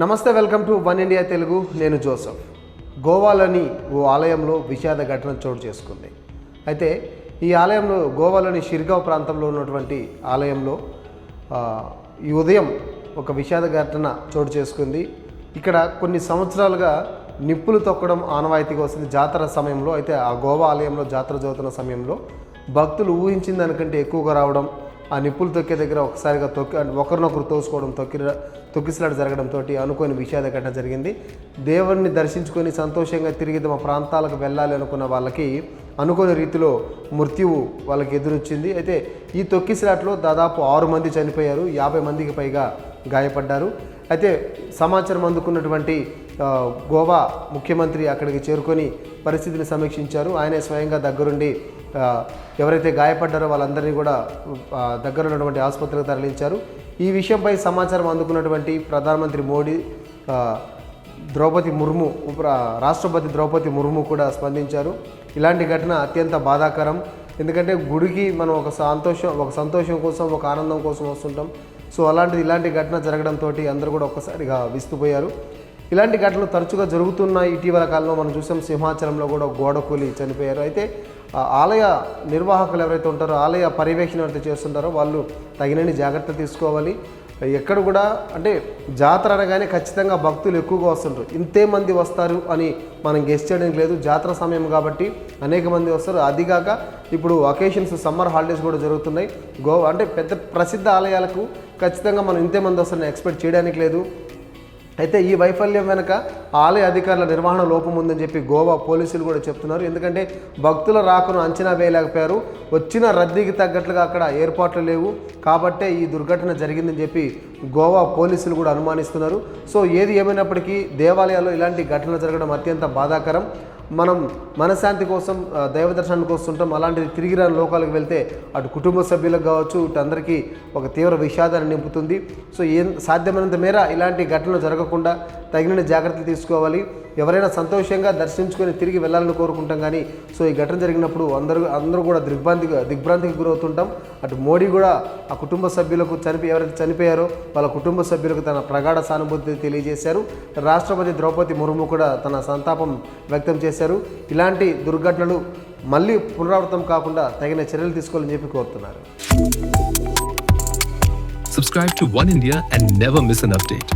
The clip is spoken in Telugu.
నమస్తే welcome to one India Telugu. నేను జోసఫ్. గోవాలోని ఓ ఆలయంలో విషాద ఘటన చోటు చేసుకుంది. అయితే ఈ ఆలయంలో గోవాలోని షిర్గావ్ ప్రాంతంలో ఉన్నటువంటి ఆలయంలో ఈ ఉదయం ఒక విషాద ఘటన చోటు చేసుకుంది. ఇక్కడ కొన్ని సంవత్సరాలుగా నిప్పులు తొక్కడం ఆనవాయితీగా వస్తుంది. జాతర సమయంలో అయితే ఆ గోవా ఆలయంలో జాతర జరుగుతున్న సమయంలో భక్తులు ఊహించిన దానికంటే ఎక్కువగా రావడం ఆ నిప్పులు తొక్కే దగ్గర ఒకసారిగా తొక్కి ఒకరినొకరు తోసుకోవడం తొక్కి తొక్కిసలాట జరగడంతో అనుకోని విషాద ఘటన జరిగింది. దేవుడిని దర్శించుకొని సంతోషంగా తిరిగి తమ ప్రాంతాలకు వెళ్ళాలి అనుకున్న వాళ్ళకి అనుకోని రీతిలో మృత్యువు వాళ్ళకి ఎదురొచ్చింది. అయితే ఈ తొక్కిసలాట్లో దాదాపు ఆరు మంది చనిపోయారు. యాభై మందికి పైగా గాయపడ్డారు. అయితే సమాచారం అందుకున్నటువంటి గోవా ముఖ్యమంత్రి అక్కడికి చేరుకొని పరిస్థితిని సమీక్షించారు. ఆయనే స్వయంగా దగ్గరుండి ఎవరైతే గాయపడ్డారో వాళ్ళందరినీ కూడా ఆ, దగ్గర ఉన్నటువంటి ఆసుపత్రికి తరలించారు. ఈ విషయంపై సమాచారం అందుకున్నటువంటి ప్రధానమంత్రి మోడీ ద్రౌపది ముర్ము ఉప రాష్ట్రపతి ద్రౌపది ముర్ము కూడా స్పందించారు. ఇలాంటి ఘటన అత్యంత బాధాకరం. ఎందుకంటే గుడికి మనం ఒక సంతోషం ఒక సంతోషం కోసం ఒక ఆనందం కోసం వస్తుంటాం. సో అలాంటిది ఇలాంటి ఘటన జరగడంతో అందరూ కూడా ఒక్కసారిగా విస్తుపోయారు. ఇలాంటి ఘటనలు తరచుగా జరుగుతున్నాయి. ఇటీవల కాలంలో మనం చూసాం సింహాచలంలో కూడా గోడ కూలి చనిపోయారు. అయితే ఆ ఆలయ నిర్వాహకులు ఎవరైతే ఉంటారో ఆలయ పర్యవేక్షణ ఎవరైతే చేస్తుంటారో వాళ్ళు తగినన్ని జాగ్రత్తలు తీసుకోవాలి. ఎక్కడ కూడా అంటే జాతర అనగానే ఖచ్చితంగా భక్తులు ఎక్కువగా వస్తుంటారు. ఇంతే మంది వస్తారు అని మనం గెస్ట్ చేయడానికి లేదు. జాతర సమయం కాబట్టి అనేక మంది వస్తారు. అదిగాక ఇప్పుడు అకేషన్స్ సమ్మర్ హాలిడేస్ కూడా జరుగుతున్నాయి. గోవా అంటే పెద్ద ప్రసిద్ధ ఆలయాలకు ఖచ్చితంగా మనం ఇంతే మంది వస్తారని ఎక్స్పెక్ట్ చేయడానికి లేదు. అయితే ఈ వైఫల్యం వెనుక ఆలయ అధికారుల నిర్వహణ లోపం ఉందని చెప్పి గోవా పోలీసులు కూడా చెప్తున్నారు. ఎందుకంటే భక్తుల రాకను అంచనా వేయలేకపోయారు. వచ్చిన రద్దీకి తగ్గట్లుగా అక్కడ ఏర్పాట్లు లేవు. కాబట్టే ఈ దుర్ఘటన జరిగిందని చెప్పి గోవా పోలీసులు కూడా అనుమానిస్తున్నారు. సో ఏది ఏమైనప్పటికీ దేవాలయాల్లో ఇలాంటి ఘటనలు జరగడం అత్యంత బాధాకరం. మనం మనశ్శాంతి కోసం దైవ దర్శనానికి వస్తుంటాం అలాంటిది తిరిగి రాని లోకాలకు వెళ్తే అటు కుటుంబ సభ్యులకు కావచ్చు ఇటు అందరికీ ఒక తీవ్ర విషాదాన్ని నింపుతుంది. సో ఏం సాధ్యమైనంత మేర ఇలాంటి ఘటనలు జరగకుండా తగిన జాగ్రత్తలు తీసుకోవాలి. ఎవరైనా సంతోషంగా దర్శించుకొని తిరిగి వెళ్ళాలని కోరుకుంటాం కానీ సో ఈ ఘటన జరిగినప్పుడు అందరూ అందరూ కూడా దిగ్భ్రాంతిగా దిగ్భ్రాంతికి గురవుతుంటాం. అటు మోడీ కూడా ఆ కుటుంబ సభ్యులకు చనిపి ఎవరైతే చనిపోయారో వాళ్ళ కుటుంబ సభ్యులకు తన ప్రగాఢ సానుభూతి తెలియజేశారు. రాష్ట్రపతి ద్రౌపది ముర్ము కూడా తన సంతాపం వ్యక్తం చేశారు. ఇలాంటి దుర్ఘటనలు మళ్ళీ పునరావృతం కాకుండా తగిన చర్యలు తీసుకోవాలని చెప్పి కోరుతున్నారు. Subscribe to One India and never miss an update.